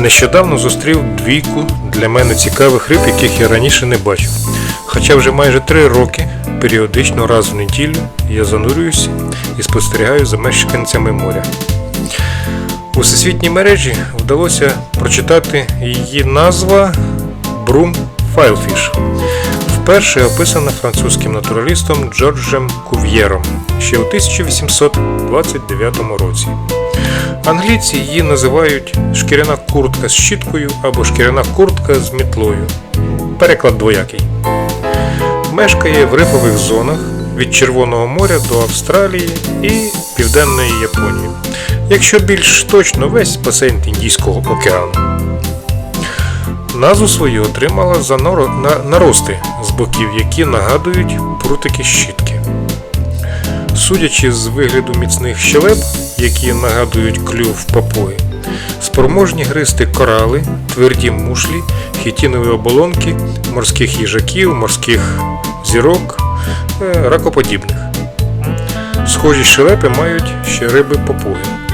Нещодавно зустрів двійку для мене цікавих риб, яких я раніше не бачив. Хоча вже майже три роки, періодично раз в неділю, я занурююся і спостерігаю за мешканцями моря. У всесвітній мережі вдалося прочитати її назва Брум Файлфіш. Вперше описана французьким натуралістом Джорджем Кув'єром ще у 1829 році. Англійці її називають шкіряна куртка з щіткою або шкіряна куртка з мітлою. Переклад двоякий. Мешкає в рифових зонах від Червоного моря до Австралії і Південної Японії. Якщо більш точно весь басейн Індійського океану. Назву свою отримала за нарости з боків, які нагадують прутики щітки. Судячи з вигляду міцних щелеп, які нагадують клюв папуги, спроможні гризти корали, тверді мушлі, хітінові оболонки, морських їжаків, морських зірок, е, ракоподібних. Схожі щелепи мають ще риби папуги.